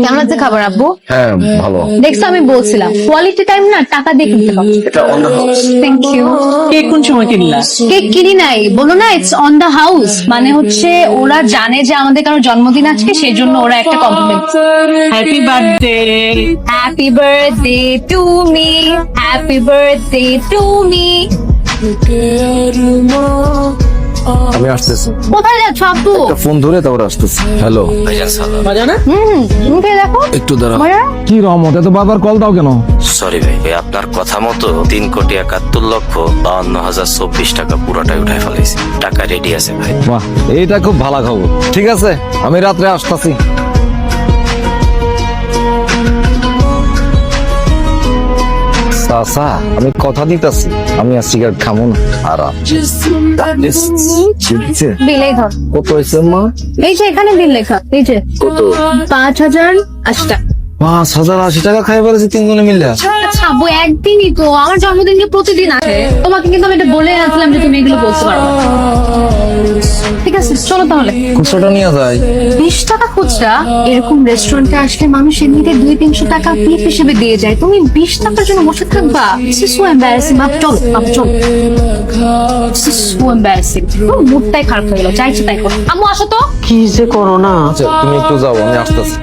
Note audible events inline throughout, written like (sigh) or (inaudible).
কেমন আছে খাবার আব্বু? হ্যাঁ ভালো। দেখছ আমি বলছিলাম কোয়ালিটি টাইম না টাকা দিয়ে কিনতে পারছ এটা on the house thank you cake কোন সময় কিনলা? কেক কিনি নাই? বলো না ইটস অন দ্য হাউস মানে হচ্ছে ওরা জানে যে আমাদের কারও জন্মদিন আজকে সেই জন্য ওরা একটা compliment happy birthday happy birthday to me happy birthday to me আমি আসতেছি। কোথায় যাচ্ছ আপু? একটা ফোন ধরে তারপর আসতেছি। হ্যালো মজা না হুম মুখে দেখো। একটু দাঁড়াও। মজা? কি রহমত এত বারবার কল দাও কেন? সরি ভাই ভাই আপনার কথা মতো তিন কোটি একাত্তর লক্ষ বাউন্ন হাজার চব্বিশ টাকা পুরোটাই উঠাই ফেলাইছি। টাকা রেডি আছে ভাই। বাহ এইটা খুব ভালো খবর। ঠিক আছে আমি রাত্রে আসতেছি। চাচা আমি কথা দিতেছি। আমি আর সিগারেট খামো না। বুঝছে? বিলেই ধর কত হয়েছে মা? এই যে এখানে বিল লেখা এই যে কত? পাঁচ হাজার আশি টাকা। পাঁচ হাজার আশি টাকা খাই পেরেছি তিনজনে মিলে। আচ্ছা একদিনই তো আমার জন্মদিন কি প্রতিদিন আছে তোমাকে কিন্তু আমি এটা বলে আসলাম যে তুমি এগুলো বলতে পারবে না। ঠিক আছে চলো তাহলে। খুচরোটা নিয়ে যায় বিশ টাকা খুচরা এরকম রেস্টুরেন্টে আসলে মানুষ এমনিতে দুই তিনশো টাকা টিপ হিসেবে দিয়ে যায়। তুমি বিশ টাকার জন্য বসে থাকবা? সো এম্বারাসিং বাপ চলো বাপ চলো। সো এম্বারাসিং মুডটাই খারাপ হয়ে গেল চাইছে তাই করো। আম্মু আসো তো। কি যে করো না? আচ্ছা তুমি একটু যাও আমি আসতেছি।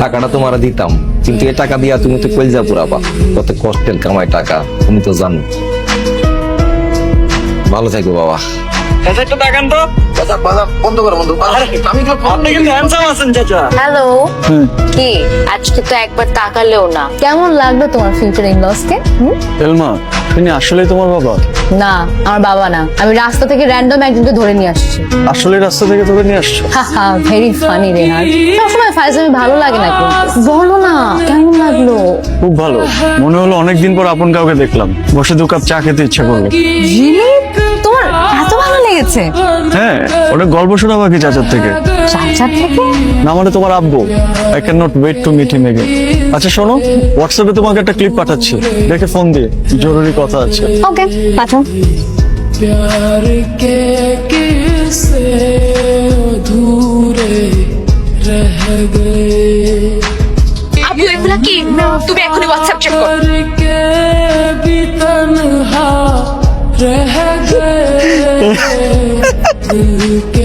টাকাটা তোমার দিতাম, কিন্তু এ টাকা দিয়া তুমি তো কলজা পুরাবা। কত কষ্টের কামাই টাকা, তুমি তো জানো। ভালো থাকো বাবা। চাচা একটু তাকান তো। বন্ধ করো বন্ধু আমি আপনি কিন্তু হ্যান্ডসাম আছেন চাচা। হ্যালো কি? আজকে তো একবার তাকালেও না। কেমন লাগল তোমার ফিউচার এলমা তিনি আসলে তোমার বাবা? না আমার বাবা না। আমি রাস্তা থেকে র্যান্ডম একজনকে ধরে নিয়ে আসছি। আসলে রাস্তা থেকে ধরে নিয়ে আসছো? হাহা ভেরি ফানি রেহান সবসময় ভালো লাগে না কিন্তু বলো না কেমন লাগলো খুব ভালো মনে হলো অনেকদিন পর আপন কাউকে দেখলাম বসে দু কাপ চা খেতে ইচ্ছে করলো রিলি তোমার এত ভালো লেগেছে হ্যাঁ ওটা গল্প শোনা বাকি চাচার থেকে চাচা থেকে না মানে তোমার আব্বু I can not wait to meet him again আচ্ছা শোনো হোয়াটসঅ্যাপে তোমাকে একটা ক্লিপ পাঠাচ্ছি দেখে ফোন দিয়ে জরুরি কথা আছে ওকে পাঠাও प्यार के किस्से अधूरे रह गए আপু এগুলা কি তুমি এখনই হোয়াটসঅ্যাপ চেক করো प्यार के भी तन्हा रह गए दिल (laughs)